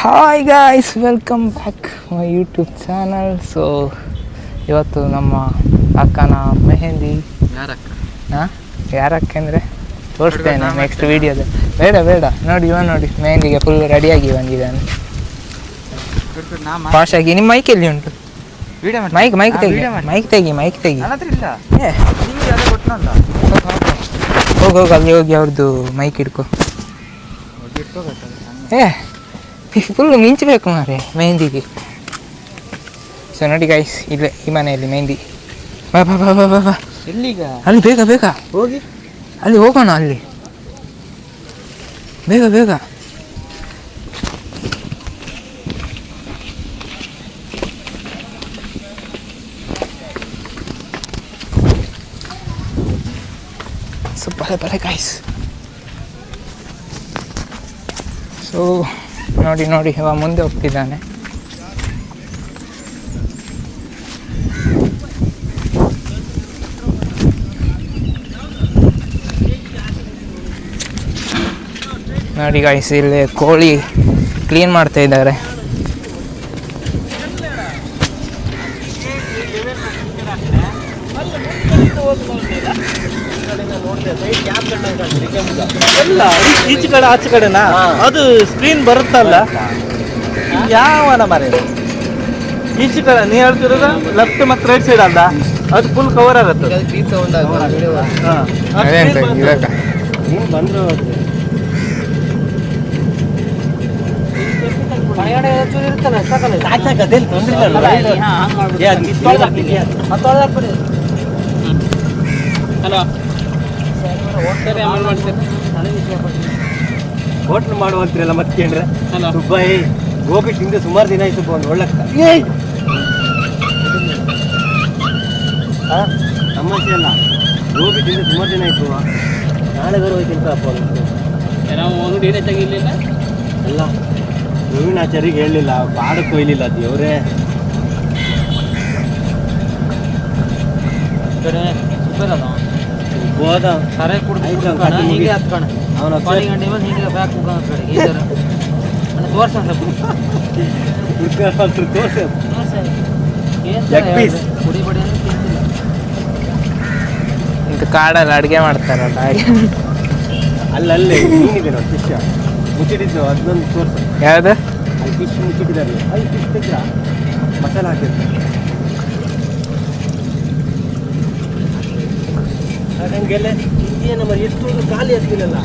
Hi guys welcome back my YouTube channel so ಇವತ್ತು ನಮ್ಮ ಅಕ್ಕನ ಮೆಹಂದಿ. ಯಾರಕ್ಕ? ಹಾಂ? ಯಾರಕ್ಕೆ ಅಂದರೆ? ತೋರಿಸ್ತೇನೆ ನೆಕ್ಸ್ಟ್ ವೀಡಿಯೋದಲ್ಲಿ ಬೇಡ ಬೇಡ. ನೋಡಿ ಇವ ನೋಡಿ. ಮೆಹಂದಿಗೆ ಫುಲ್ ರೆಡಿಯಾಗಿ ಬಂದಿದ್ದಾನೆ ಪಾಶ್ ಆಗಿ. ನಿಮ್ಮ ಮೈಕ್ ಎಲ್ಲಿ ಉಂಟು? ಮೈಕ್ ಮೈಕ್ ತೆಗಿ. ಮೈಕ್ ತೆಗಿ ಮೈಕ್ ತೆಗಿ. ಹೋಗಿ ಹೋಗಿ ಅಲ್ಲಿ ಹೋಗಿ ಅವ್ರದ್ದು ಮೈಕ್ ಹಿಡ್ಕೊ. ಏ. ಫುಲ್ ಮಿಂಚಬೇಕು ಮಾರೆ ಮೆಹಂದಿಗೆ ಸೊ ನೋಡಿ ಗೈಸ್ ಇಲ್ಲೇ ಈ ಮನೆಯಲ್ಲಿ ಮೆಹಂದಿ ಬಾ ಬಾ ಬಾ ಬಾ ಬಾ ಬಾ ಎಲ್ಲಿಗ? ಅಲ್ಲಿ ಬೇಗ ಬೇಗ. ಹೋಗಿ? ಅಲ್ಲಿ ಹೋಗೋಣ ಅಲ್ಲಿ. ಬೇಗ ಬೇಗ. ಸೊ ಬಲೆ ಬಲೆ ಗೈಸ್ ಸೊ ನೋಡಿ ನೋಡಿ ಅವ ಮುಂದೆ ಹೋಗ್ತಿದ್ದಾನೆ. ನೋಡಿ ಗಾಯ್ಸ್ ಇಲ್ಲಿ ಕೋಳಿ ಕ್ಲೀನ್ ಮಾಡ್ತಾ ಇದ್ದಾರೆ. ಇಲ್ಲ ಈಚೆ ಕಡೆ ಆಚೆ ಕಡೆನಾ? ಅದು ಸ್ಕ್ರೀನ್ ಬರುತ್ತಲ್ಲ? ಯಾವನ ಮರೆ ಈಚೆ ಕಡೆ ನೀ ಹೇಳ್ತಿರೋದು ಲೆಫ್ಟ್ ಮತ್ತು ರೈಟ್ ಸೈಡ್ ಅಲ್ಲ ಅದು ಫುಲ್ ಕವರ್ ಆಗುತ್ತೆ. ಹಲೋ. ಆ ಆಮೇಲೆ ಹೋಟ್ಲ್ ಮಾಡುವಂತಿರಲ್ಲ ಮತ್ತೆ ಕೇಳ್ರೆ ದುಬೈ ಗೋಬಿ ತಿಂದು ಸುಮಾರು ದಿನ ಆಯ್ತು ಒಂದು ಒಳ್ಳೆ ಸಮಸ್ಯೆ ಅಲ್ಲ ಗೋಬಿ ತಿಂದು ಸುಮಾರು ದಿನ ಆಯ್ತು ನಾಳೆ ಬರೋ ಹೋಯ್ತೀನಿ ಅಪ್ಪ ಅಲ್ಲ ಗೋವಿನಾಚಾರಿಗೆ ಹೇಳಲಿಲ್ಲ ಬಾಡ ಕೊಯ್ಲಿಲ್ಲ ದೇವರೇ. ಹೋದ ಸರೆ ಕುಡ್ದು ಹೀಗೆ ಮುಗಿ. ಅವನ ಹೀಗೆ ಬ್ಯಾಕ್ ಈ ಥರ ತೋರ್ಸ ತೋರ್ಸ ಪೀಸ್ piece. ಕುಡಿ ಬಡಿ ಅಂದ್ರೆ ತಿಂತಿಲ್ಲ ಇಂಥ ಕಾಡಲ್ಲಿ ಅಡುಗೆ ಮಾಡ್ತಾರಲ್ಲ ಹಾಗೆ. ಅಲ್ಲಲ್ಲಿ ಮೀನಿದೆ ನೋಡಿ ಫಿಶ್ ಮುಚ್ಚಿಟ್ಟಿದ್ದು ಅದನ್ನೊಂದು ತೋರ್ಸು. ಯಾವುದು? ಅಲ್ಲಿ ಫಿಶ್ ಮುಚ್ಚಿಟ್ಟಿದ್ದಾರೆ. ಅಲ್ಲಿ ಫಿಶ್ ತೆಗ್ದ ಮಸಾಲ ಹಾಕಿರ್ತಾರೆ ಇದೇನು ನಮ್ಮ ಎಷ್ಟು ಖಾಲಿ ಆಗ್ತಿಲ್ಲಲ್ಲ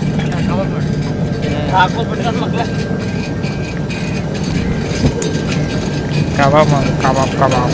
ಕಬಾಬ್ ಮಾಡು ಕಬಾಬ್ ಕಬಾಬ್.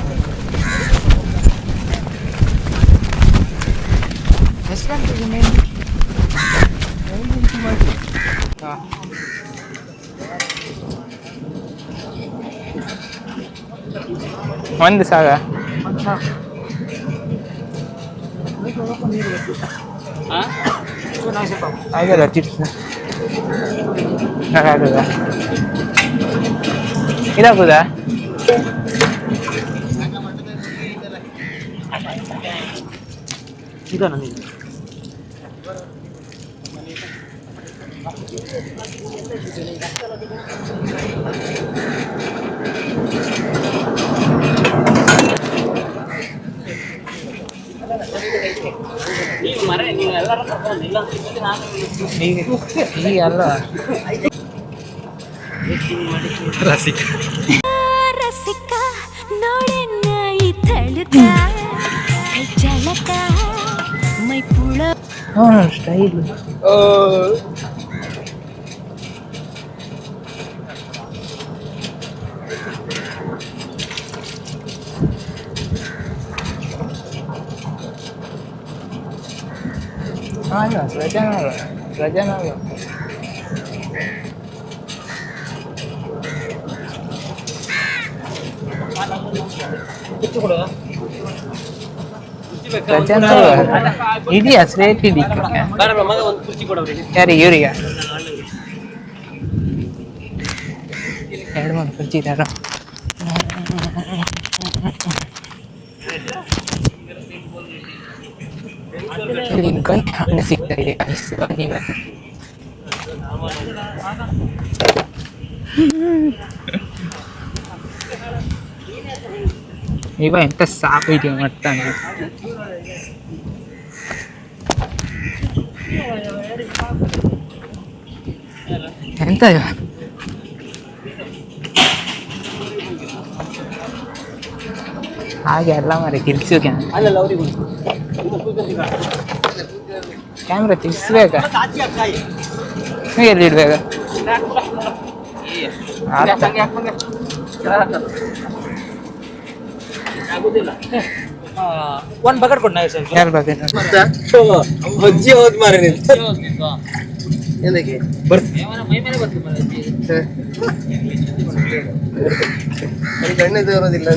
ಒಂದು ಸಾಗ ಆಗಲ್ಲ ಚಿಪ್ಸ್ ಹಾಗಾಗುದಾ ಇದಾಗುದಾ ಈಗ ನನಗೆ ಈಗ ಈಗ ಅಲ್ಲ. ರಸಿಕ. ರಸಿಕ ನೋಡೆನ್ನ ಈ ತಳುಕ. ಕೈ ಚಳಕ ಮೈ ಪುಳ ಸ್ಟೈಲ್ ಅಲ್ಲ ಸೃಜನ ಅಲ್ಲ ಸೃಜನ ಅಲ್ಲ ಸೃಜನ ಇದೆಯಾ ಸ್ಲೇಟ್ ಇದಕ್ಕೆ ಯಾರಿಗೆ ಇವ್ರಿಗೆ ಎರಡು ಮೂರು ಕುರ್ಚಿ ಇದಾರ ಇಲ್ಲಿ ಗಂಟೆ ಹಣ್ಣು ಸಿಗ್ತಾ ಇದೆ guys. ಈಗ ಇವ ಎಂತ ಸಾಕು ಇದೆಯಾ ಮಾಡ್ತಾನೆ ಎಂತ ಇವ ಹಾಗೆ ಅಲ್ಲ ಮರೆ ತಿರ್ಸೋಕೆ ಕ್ಯಾಮ್ರಾ ತಿರ್ಸ್ಬೇಕ? ಎಲ್ಲಿ ಇಡ್ಬೇಕ? ಒಂದ್ ಬಕೆಟ್ ಕೊಡ್ ನಾವು ಯಾರು ಬೇಕು ಅಜ್ಜಿ ಹೋದ್ ಮಾರ ಏನಕ್ಕೆ ಮೈ ಮೇಲೆ ಬಂತು ಮನೆ ಗಣ್ಣೆ ತೋರೋದಿಲ್ಲ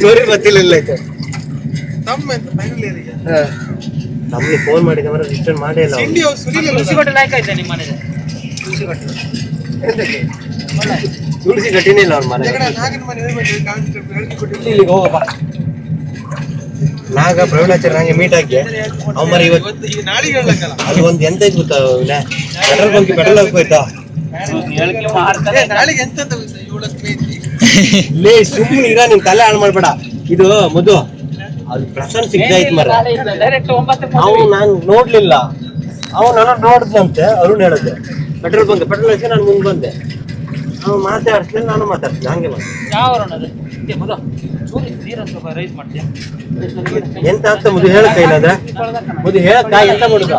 ತೋರಿ ಗೊತ್ತಿಲ್ಲ ಆಯ್ತು ನಮ್ಗೆ ಫೋನ್ ಮಾಡಿದ ಮರ ರಿಟರ್ನ್ ಮಾಡೇ ಇಲ್ಲ. ತುಳಸಿ ಕೊಟ್ಟು ಲೈಕ್ ಆಯ್ತಾ ನಿಮ್ಮ ಮನೆಗೆ ತುಳಸಿ ಕೊಟ್ಟು ಎಂತಕ್ಕೆ? ತುಳಸಿ ಗಟ್ಟಿನೇ ಇಲ್ಲ ಅವ್ರ ಮನೆ ಇಲ್ಲಿಗೆ ಹೋಗಪ್ಪ. ನಾಗ ಪ್ರವೀಣಾಚಾರ್ಯ ನಂಗೆ ಮೀಟ್ ಆಗಿ ಅವ ಮರ ಇವತ್ತು ಅಲ್ಲಿ ಒಂದು ಎಂತ ಇದ್ ಗೊತ್ತಾ ಪೆಟ್ರೋಲ್ ಬಂಕ್ ಪೆಟ್ರೋಲ್ ಹಾಕೋಯ್ತಾ ಲೇ ಸುಮ್ಮನೆ ಈಗ ನಿನ್ ತಲೆ ಹಾಳು ಮಾಡ್ಬೇಡ. ಇದು ಮಧು ಅದು ಪ್ರಸನ್ ಸಿಗ್ತಾಯ್ತು ಮರ. ಅವ್ನು ಅವನು ನಾನು ನೋಡ್ಲಿಲ್ಲ. ನಾನು ನೋಡಿದ್ನಂತೆ ಅರುಣ್ ಹೇಳಿದೆ. ಪೆಟ್ರೋಲ್ ಬಂಕ್ ಪೆಟ್ರೋಲ್ ಹಾಕಿ ನಾನು ಮುಂದೆ ಬಂದೆ. ಅವ್ನು ಮಾತಾಡ್ತೀನಿ ನಾನು ಮಾತಾಡ್ತೀನಿ ಹಂಗೆ ಮಾಡಿ ಯಾವ ರೋಡ್ ಇದೆ ಮೊದಲು ಚೂರಿ ನೀರನ್ನು ಸ್ವಲ್ಪ ರೈಸ್ ಮಾಡ್ತೀಯಾ ಎಂತ ಅಂತ ಮುದು ಹೇಳಕ್ಕ ಏನಾದ್ರೆ ಮುದು ಹೇಳಕ್ಕ ಎಂತ ಮಾಡುದ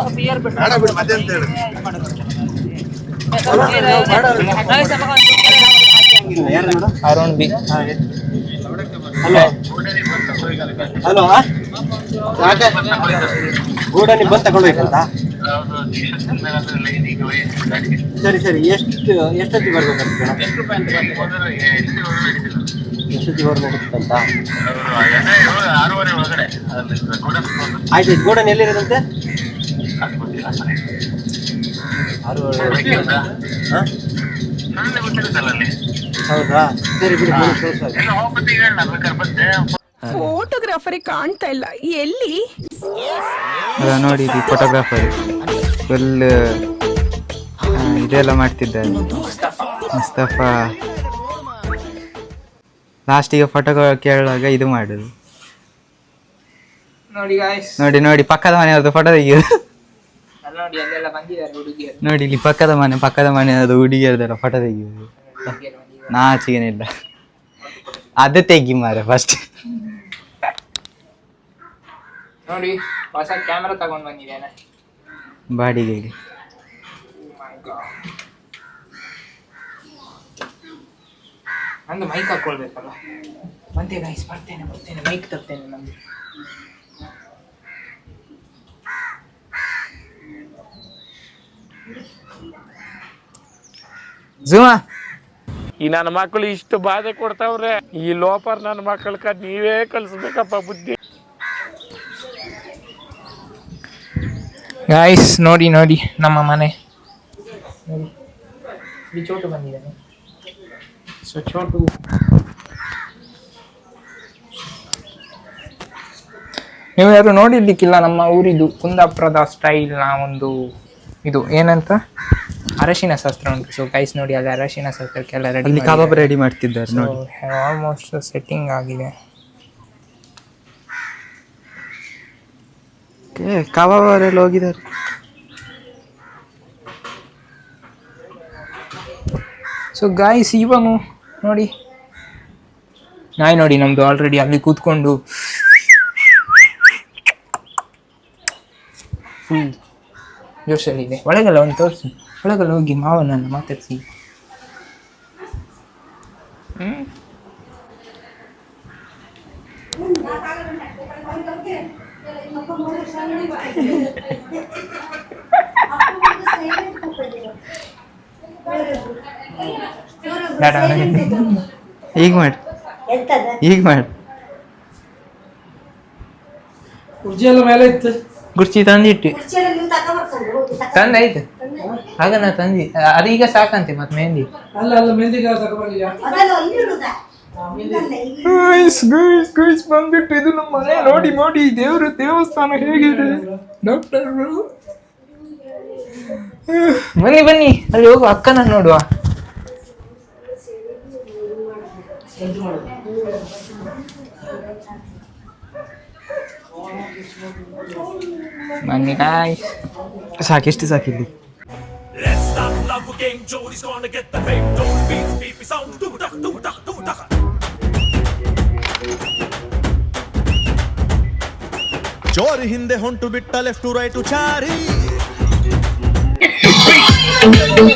ಯಾರು ನೋಡು ಅರುಣ್ ಬಿ ಹಲೋ ಹಲೋ ಗೂಡನಿ ಬಂದು ತಗೊಂಡೋಯ್ತಂತ ಸರಿ ಸರಿ ಎಷ್ಟು ಎಷ್ಟೊತ್ತಿಗೆ ಬರ್ಬೇಕಂತ ಆಯ್ತು ಗೋಡನ್ ಎಲ್ಲಿರೋದಂತೆ? ಆರೂವರೆ? ಹೌದಾ? ಸರಿ ಬಿಡಿ ಫೋಟೋಗ್ರಾಫರಿ ಕಾಣ್ತಾ ಇಲ್ಲ. ಎಲ್ಲಿ? ಅದ ನೋಡಿ ಫೋಟೋಗ್ರಾಫರ್ ಫುಲ್ ಇದೆಲ್ಲ ಮಾಡ್ತಿದ್ದಾರೆ. ಮುಸ್ತಫಾ. ಲಾಸ್ಟಿಗೆ ಫೋಟೋ ಕೇಳುವಾಗ ಇದು ಮಾಡುದು. ನೋಡಿ ಗಾಯ್ಸ್ ನೋಡಿ ನೋಡಿ ಪಕ್ಕದ ಮನೆಯವ್ರದ್ದು ಫೋಟೋ ತೆಗಿಯೋದು. ನೋಡಿ ಅಲ್ಲೆಲ್ಲ ಬಂದಿದ್ದಾರೆ ಹುಡುಗಿಯರು. ನೋಡಿ ಇಲ್ಲಿ ಪಕ್ಕದ ಮನೆ ಪಕ್ಕದ ಮನೆಯವ್ರದ್ದು ಹುಡುಗಿಯರ್ದೆಲ್ಲ ಫೋಟೋ ತೆಗಿಯೋದು. ನಾಚಿಗೆನಿಲ್ಲ ಅದು ತೆಗಿ ಮಾರೆ ಫಸ್ಟ್ ನೋಡಿ ಹೊಸ ಕ್ಯಾಮ್ರಾ ತಗೊಂಡು ಬಂದಿದ್ದೇನೆ. ಬಾಡಿಗೆಗೆ. ನಂದು ಮೈಕ್ ಹಾಕೊಳ್ಬೇಕಲ್ಲ? ಬಂದೆ ಗೈಸ್ ಬರ್ತೇನೆ ಬರ್ತೇನೆ. ಮೈಕ್ ತರ್ತೇನೆ ನಂದು. ಜುಮಾ. ಈ ನನ್ನ ಮಕ್ಕಳು ಇಷ್ಟು ಬಾಧೆ ಕೊಡ್ತಾವ್ರೆ ಈ ಲೋಪರ್ ನನ್ನ ಮಕ್ಕಳಕ್ಕ ನೀವೇ ಕಲಿಸ್ಬೇಕಪ್ಪ ಬುದ್ಧಿ. ಗಾಯ್ಸ್ ನೋಡಿ ನೋಡಿ ನಮ್ಮ ಮನೆ. ನೋಡಿ ಬಂದಿದ್ದಾನೆ ಚೋಟು ನೀವು ಯಾರು ನೋಡಿರ್ಲಿಕ್ಕಿಲ್ಲ ನಮ್ಮ ಊರಿದು ಕುಂದಾಪುರದ ನ ಒಂದು ಇದು ಏನಂತ? ಅರಶಿನ ಶಾಸ್ತ್ರ ಉಂಟು. ಸೊ ಗೈಸ್ ನೋಡಿ ಅಲ್ಲಿ ಅರಶಿನ ಶಾಸ್ತ್ರಕ್ಕೆಲ್ಲ ರೆಡಿ ಅಲ್ಲಿ ಕಬಾಬ್ ರೆಡಿ ಮಾಡ್ತಿದ್ದಾರೆ ನೋಡಿ. ಆಲ್ಮೋಸ್ಟ್ ಸೆಟ್ಟಿಂಗ್ ಆಗಿದೆ. ಏ ಕಬಾಬ್ ಅವರೆಲ್ಲ ಹೋಗಿದ್ದಾರೆ. ಸೊ ಗಾಯ್ಸ್ ಇವಾಗ ನೋಡಿ. ನಾಯಿ ನೋಡಿ, ನಮ್ದು ಆಲ್ರೆಡಿ ಅಲ್ಲಿ ಕೂತ್ಕೊಂಡು. ಫುಲ್ ಜೋಶಲ್ಲಿದೆ. ಒಳಗೆಲ್ಲ ಒಂದು ತೋರಿಸಿ. ಒಳಗೆಲ್ಲ ಹೋಗಿ ಮಾವನನ್ನು ಮಾತಾಡಿಸಿ. ಬೇಡ ಈಗ ಮಾಡಿ. ಈಗ ಮಾಡಿ. ಗುರ್ಚಿ ತಂದಿಟ್ಟು. ತಂದಾಯ್ತು ಆಗ ನಾ ತಂದಿ. ಅದು ಈಗ ಸಾಕಂತೆ ಮತ್ತೆ ಮೆಹಂದಿ. ಅಲ್ಲ ಅಲ್ಲ ಮೆಹಂದಿ. ಬಂದ್ಬಿಟ್ಟು ಇದು ನಮ್ಮ ಮನೆ ನೋಡಿ ನೋಡಿ. ದೇವರು ದೇವಸ್ಥಾನ ಹೇಗಿದೆ. ಡಾಕ್ಟರ್. ಬನ್ನಿ ಬನ್ನಿ ಅಲ್ಲಿ ಹೋಗುವ ಅಕ್ಕನ ನೋಡುವ. ಬನ್ನಿ ಗಾಯ್ಸ್ ಸಾಕೆಷ್ಟು ಸಾಕಿಲ್ಲಿ ಜೋರು ಹಿಂದೆ ಹೊಂಟು ಬಿಟ್ಟ ಲೆಫ್ಟ್ ರೈಟು ಚಾರಿ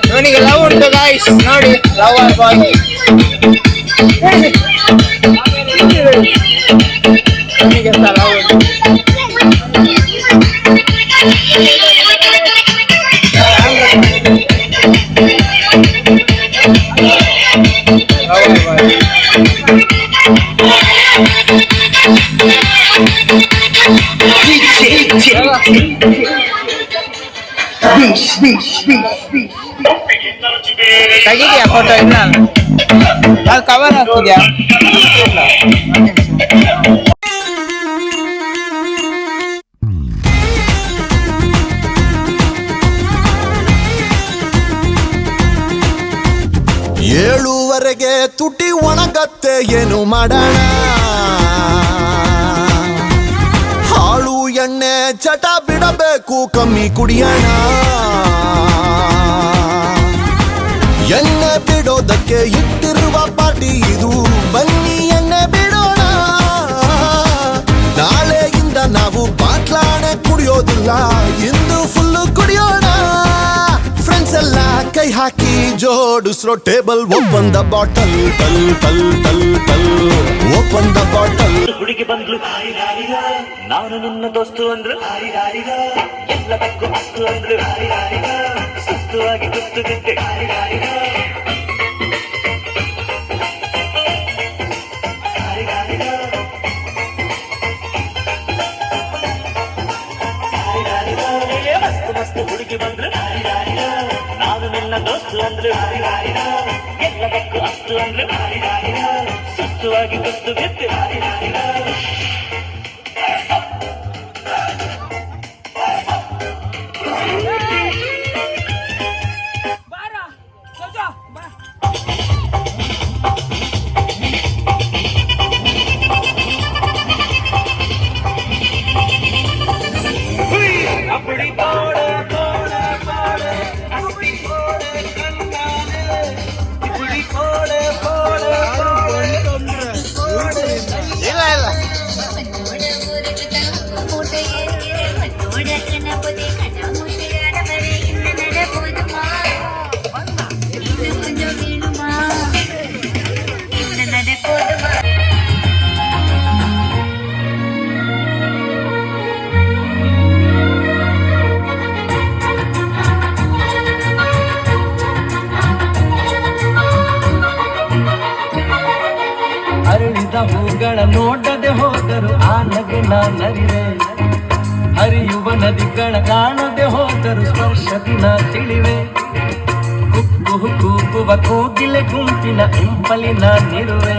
ಇವನಿಗೆ ಲವ್ ಉಂಟು ಗಾಯ್ಸ್ ನೋಡಿ lover boy Bish, bish, bish, bish. Dia foto Imran. ಅದು ಏಳುವರೆಗೆ ತುಟಿ ಒಣಗತ್ತೆ ಏನು ಮಾಡೋಣ? ಹಾಳು ಎಣ್ಣೆ ಚಟ ಬಿಡಬೇಕು ಕಮ್ಮಿ ಕುಡಿಯೋಣ. ಎಣ್ಣೆ ಬಿಡೋದಕ್ಕೆ ಇಟ್ಟಿರುವ ಪಾರ್ಟಿ ಇದು. ಬನ್ನಿ ಎಣ್ಣೆ ಬಿಡೋಣ. ನಾಳೆಯಿಂದ ನಾವು ಬಾಟ್ಲಾಣೆ ಕುಡಿಯೋದಿಲ್ಲ. ಇಂದು ಫುಲ್ಲು ಕುಡಿಯೋಣ. ಫ್ರೆಂಡ್ಸ್ ಎಲ್ಲ ಕೈ ಹಾಕಿ ಜೋಡಿಸ್ರೋ ಟೇಬಲ್ ಒಪ್ಪಂದ ಬಾಟಲ್ ಟಲ್ ಟಲ್ ಟಲ್ ಟಲ್ ಒಪ್ಪಂದ ಬಾಟಲ್ ಹುಡುಗಿ ಬಂದ್ಲು ನಾನು ನಿನ್ನ ದೋಸ್ತು ಅಂದ್ರು ಎಲ್ಲ ಅಸ್ತು ಅಂದ್ರು ಸುಸ್ತು ಆಗಿ ಕುತ್ತು ಬಿದ್ದೆ ಮಸ್ತ್ ಮಸ್ತ್ ಹುಡುಗಿ ಬಂದ್ರು ನಾನು ನಿನ್ನ ದೋಸ್ತು ಅಂದ್ರು ಎಲ್ಲದಕ್ಕೂ ಅಸ್ತು ಅಂದ್ರು ಸುಸ್ತು ಆಗಿ ಕುತ್ತು ಹೋದರು ಆ ನಗೆ ನರಿವೆ ಹರಿಯುವ ನದಿಗಳ ಕಾಣದೆ ಹೋದರು ಸ್ಪರ್ಶದಿನ ತಿಳಿವೆ. ಕುಕ್ಕು ಕೂಗುವ ಕೂಗಿಲೆ ಗುಂಪಿನ ಇಂಪಲಿನ ನಿರುವೆ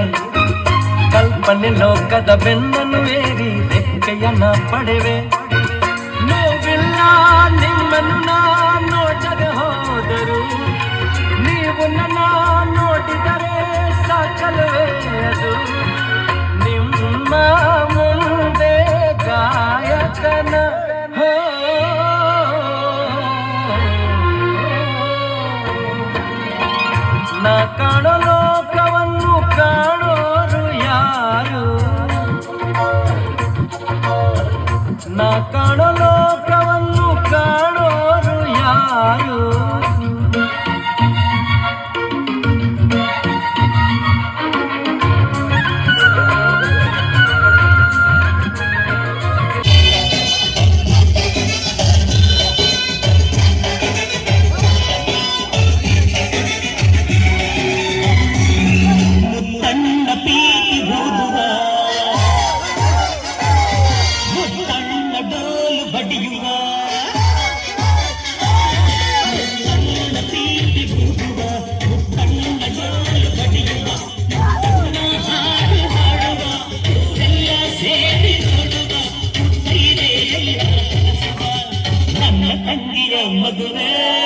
ಕಲ್ಪನೆ ಲೋಕದ ಬೆನ್ನನ್ನು ಏರಿ ರೆಕ್ಕೆಯನ್ನ ಪಡೆವೆ. ನೋವಿಲ್ಲ, ನಿಮ್ಮನ್ನು ನೋಡದೆ ಹೋದರು. ನೀವು ನನ್ನ ನೋಡಿದರೆ ನಿಮ್ಮ వచన నా ಕಾಣಲೋ ಕವನ್ನು ಕಾಣೋರು ಯಾರು ನಾ I'm a Madhune